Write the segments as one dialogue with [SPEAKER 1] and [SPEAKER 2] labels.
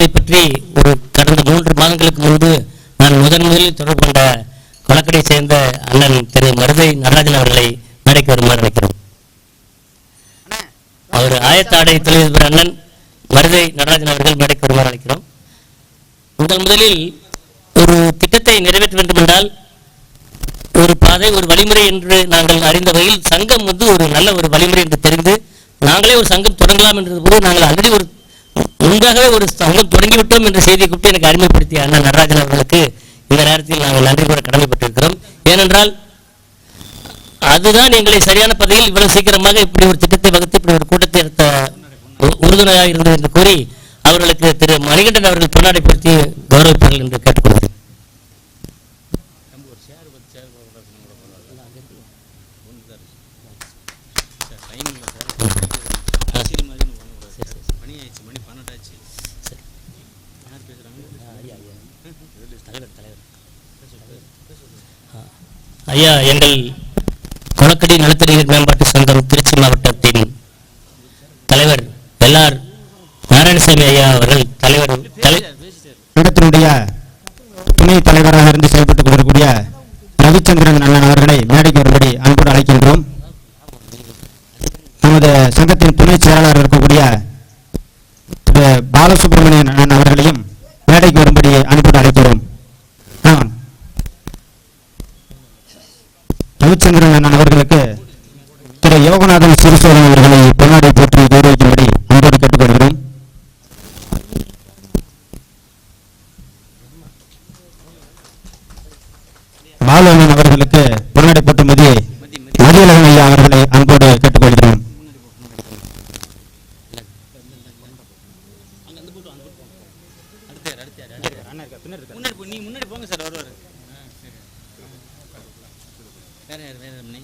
[SPEAKER 1] இதை பற்றி ஒரு கடந்த மூன்று மாதங்களுக்கு முன்பு நான் முதன் முதலில் தொடர்பு கொண்ட கொலக்கடை சேர்ந்த அண்ணன் திரு மருதை நடராஜன் அவர்களை மேடைக்கு வருமாறு அழைக்கிறோம். அவர் ஆயத்தாடை தொழிலதிபர் அண்ணன் மருதை நடராஜன் அவர்கள் மேடைக்கு வருமாறு அழைக்கிறோம். முதன் முதலில் ஒரு திட்டத்தை நிறைவேற்ற வேண்டும் என்றால் ஒரு பாதை ஒரு வழிமுறை என்று நாங்கள் அறிந்த வகையில் சங்கம் வந்து ஒரு நல்ல ஒரு வழிமுறை என்று தெரிந்து நாங்களே ஒரு சங்கம் தொடங்கலாம் என்றது போது நாங்கள் ஆல்ரெடி ஒரு முன்பாகவே ஒரு சங்கம் தொடங்கிவிட்டோம் என்ற செய்தியை கூப்பிட்டு எனக்கு அறிமுகப்படுத்திய அண்ணா நடராஜன் அவர்களுக்கு இந்த நேரத்தில் நாங்கள் நன்றி கூட கடமைப்பட்டிருக்கிறோம். ஏனென்றால் அதுதான் எங்களை சரியான பதவியில் இவ்வளவு சீக்கிரமாக இப்படி ஒரு திட்டத்தை வகுத்து இப்படி ஒரு கூட்டத்தை நடத்த உறுதுணையாக இருந்தது என்று கூறி அவர்களுக்கு திரு மணிகண்டன் அவர்கள் பொன்னாடைப்படுத்தி கௌரவிப்பார்கள் என்று கேட்டுக்கொள்கிறேன்.
[SPEAKER 2] மணி
[SPEAKER 1] ஐயா எங்கள் குளக்கடி நிலத்தடி மேம்பாட்டு சங்கம் திருச்சி மாவட்டத்தின் தலைவர் எல்ஆர் நாராயணசாமி ஐயா அவர்கள் தலைவர் தலை
[SPEAKER 3] இடத்தினுடைய துணை தலைவராக இருந்து செயல்பட்டுக் கொண்டிருக்கூடிய ரவிச்சந்திரன் அண்ணன் அவர்களை மேடைக்கு வரும்படி அன்போடு அழைக்கின்றோம். நமது சங்கத்தின் துணை செயலாளர் இருக்கக்கூடிய திரு பாலசுப்ரமணியன் அண்ணன் அவர்களையும் மேடைக்கு வரும்படி அன்போடு அழைக்கிறோம் ஆ. ரவிச்சந்திரன் அண்ணன் அவர்களுக்கு திரு யோகநாதன் அவர்களை பொன்னாடை போற்றி கௌரவிக்கும்படி அன்போடு கேட்டுக்கொள்கிறோம் பாலவன் அவர்களுக்கு பொன்னாடை போட்டுமதி மதியழகன் ஐயா அவர்களை அன்போடு கேட்டுக்கொள்கிறோம்
[SPEAKER 2] முன்னாடி நீ முன்னாடி போங்க சார் வருவார் வேற யார் வேற சார்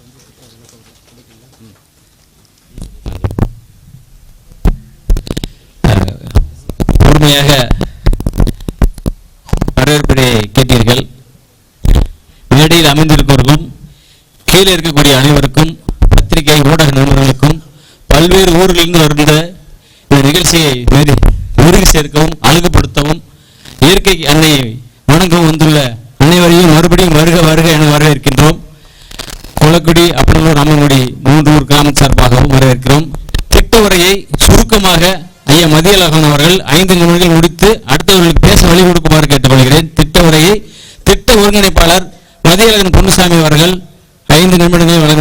[SPEAKER 2] வந்து
[SPEAKER 4] பொறுமையாக வரவேற்பை கேட்டீர்கள். மேடையில் அமைந்திருப்பவர்களும் கீழே இருக்கக்கூடிய அனைவருக்கும் பத்திரிகை ஊடக நிறுவனங்களுக்கும் பல்வேறு ஊர்களிலிருந்து வருகின்ற இந்த நிகழ்ச்சியை மெரு சேர்க்கவும் அழகுபடுத்தவும் இயற்கை அன்னையை வணங்கவும் வந்துள்ள அனைவரையும் மறுபடியும் வருக வருக என வரவேற்கின்றோம். கொளக்குடி அப்பநல்லூர் அம்மன்குடி மூன்று ஊர் கிராம சார்பாகவும் வரவேற்கிறோம். திட்ட உரையை சுருக்கமாக ஐயா மதியழகன் அவர்கள் ஐந்து நிமிடங்கள் முடித்து அடுத்தவர்களுக்கு பேச வழி கொடுக்குமாறு கேட்டுக்கொள்கிறேன். திட்ட உரையை திட்ட ஒருங்கிணைப்பாளர் மதியழகன் பொன்னுசாமி அவர்கள் ஐந்து நிமிடங்களை வழங்க